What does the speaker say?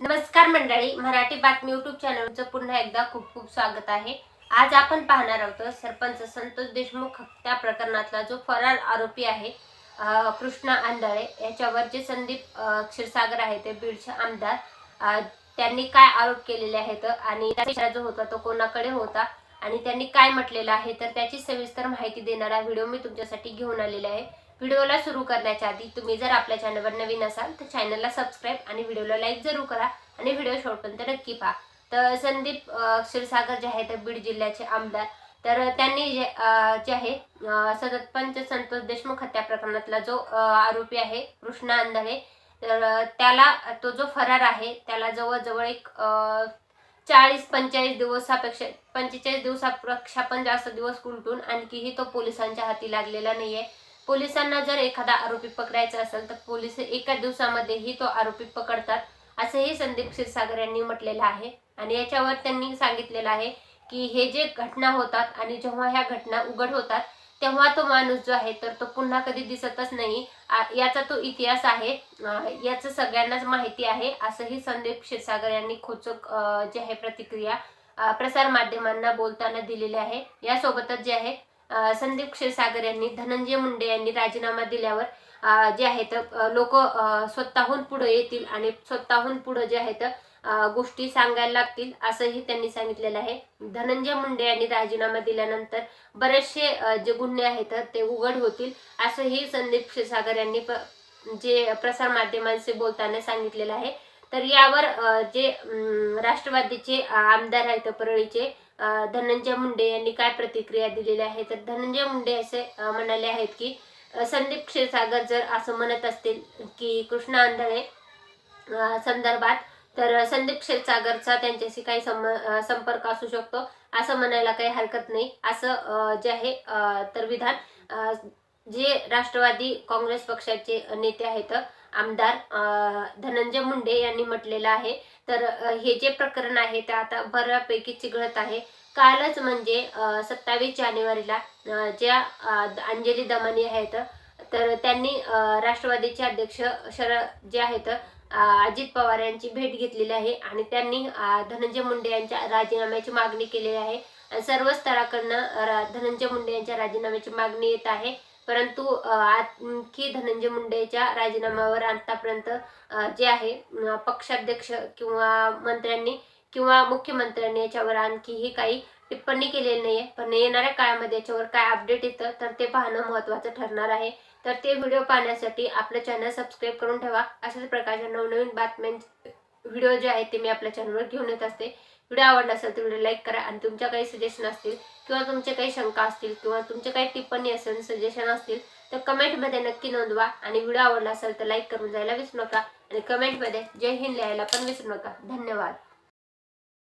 नमस्कार मंडळी मराठी बातमी युट्यूब चॅनलचं पुन्हा एकदा खूप खूप स्वागत आहे. आज आपण पाहणार आहोत सरपंच संतोष देशमुख हत्या प्रकरणातला जो फरार आरोपी आहे कृष्णा आंधळे. याच्यावर जे संदीप क्षीरसागर आहे ते बीडचे आमदार त्यांनी काय आरोप केलेले आहेत आणि त्याचा जो होता तो कोणाकडे होता आणि त्यांनी काय म्हटलेलं आहे तर त्याची सविस्तर माहिती देणारा व्हिडिओ मी तुमच्यासाठी घेऊन आलेला आहे. व्हिडिओला सुरू करण्याच्या आधी तुम्ही जर आपल्या चॅनलवर नवीन असाल तर चॅनलला सबस्क्राईब आणि व्हिडिओला लाईक जरूर करा आणि व्हिडिओ शेवटपर्यंत नक्की पहा. तर संदीप क्षीरसागर जे आहे तर बीड जिल्ह्याचे आमदार. तर त्यांनी जे जे आहे अं, पंच संतोष देशमुख हत्या प्रकरणातला जो आरोपी आहे कृष्णा अंधारे तर त्याला तो जो फरार आहे त्याला जवळजवळ एक चाळीस पंचेचाळीस दिवसापेक्षा पंचेचाळीस दिवसापेक्षा पण जास्त दिवस उलटून आणखीही तो पोलिसांच्या हाती लागलेला नाही आहे पोलिसांना जर एखादा आरोपी पकडायचा असेल तर पोलीस एका दिवसामध्येही तो आरोपी पकडतात असंही संदीप क्षीरसागर यांनी म्हटलेलं आहे. आणि याच्यावर त्यांनी सांगितलेलं आहे की हे जे घटना होतात आणि जेव्हा ह्या घटना उघड होतात तेव्हा तो माणूस जो आहे तर तो पुन्हा कधी दिसतच नाही. याचा तो इतिहास आहे. याचं सगळ्यांनाच माहिती आहे असंही संदीप क्षीरसागर यांनी खोचक जे आहे प्रतिक्रिया प्रसार माध्यमांना बोलताना दिलेली आहे. यासोबतच जे आहे संदीप क्षीरसागर यांनी धनंजय मुंडे यांनी राजीनामा दिल्यावर जे आहेत लोक स्वतःहून पुढे येतील आणि स्वतःहून पुढे जे आहेत गोष्टी सांगायला लागतील असंही त्यांनी सांगितलेलं आहे. धनंजय मुंडे यांनी राजीनामा दिल्यानंतर बरेचसे जे गुन्हे आहेत ते उघड होतील असंही संदीप क्षीरसागर यांनी प- जे प्रसार माध्यमांशी बोलताना सांगितलेलं आहे. तर यावर जे राष्ट्रवादीचे आमदार आहेत परळीचे धनंजय मुंडे यांनी काय प्रतिक्रिया दिलेली आहे? तर धनंजय मुंडे असे म्हणाले आहेत की संदीप क्षीरसागर जर असं म्हणत असतील की कृष्णा आंधळे संदर्भात तर संदीप क्षीरसागरचा त्यांच्याशी काही सम संपर्क असू शकतो. असं म्हणायला काही हरकत नाही. असं जे आहे तर विधान जे राष्ट्रवादी काँग्रेस पक्षाचे नेते आहेत आमदार अं, धनंजय मुंडे यांनी म्हटलेलं आहे. तर हे जे प्रकरण आहे ते आता बऱ्यापैकी चिघळत आहे. कालच म्हणजे सत्तावीस जानेवारीला ज्या अंजली दमानी आहेत तर त्यांनी राष्ट्रवादीचे अध्यक्ष शरद जे आहेत अजित पवार यांची भेट घेतलेली आहे आणि त्यांनी धनंजय मुंडे यांच्या राजीनाम्याची मागणी केलेली आहे. सर्व स्तराकडनं धनंजय मुंडे यांच्या राजीनाम्याची मागणी येत आहे. परंतु आणखी धनंजय मुंडेच्या राजीनाम्यावर आतापर्यंत जे आहे पक्षाध्यक्ष किंवा मंत्र्यांनी किंवा मुख्यमंत्र्यांनी याच्यावर आणखीही काही टिप्पणी केलेली नाहीये. पण येणाऱ्या काळामध्ये याच्यावर काय अपडेट येतं तर ते पाहणं महत्त्वाचं ठरणार आहे. तर ते व्हिडिओ पाहण्यासाठी आपलं चॅनल सबस्क्राईब करून ठेवा. अशाच प्रकारच्या नवनवीन बातम्यां व्हिडिओ जे आहेत ते मी आपल्या चॅनलवर घेऊन येत असते. व्हिडिओ आवडला असेल तर व्हिडिओ लाईक करा आणि तुमच्या काही सजेशन असतील किंवा तुमचे काही शंका असतील किंवा तुमचे काही टिप्पणी असेल सजेशन असतील तर कमेंटमध्ये नक्की नोंदवा. आणि व्हिडिओ आवडला असेल तर लाईक करून जायला विसरू नका. आणि कमेंटमध्ये जय हिंद लिहायला पण विसरू नका. धन्यवाद.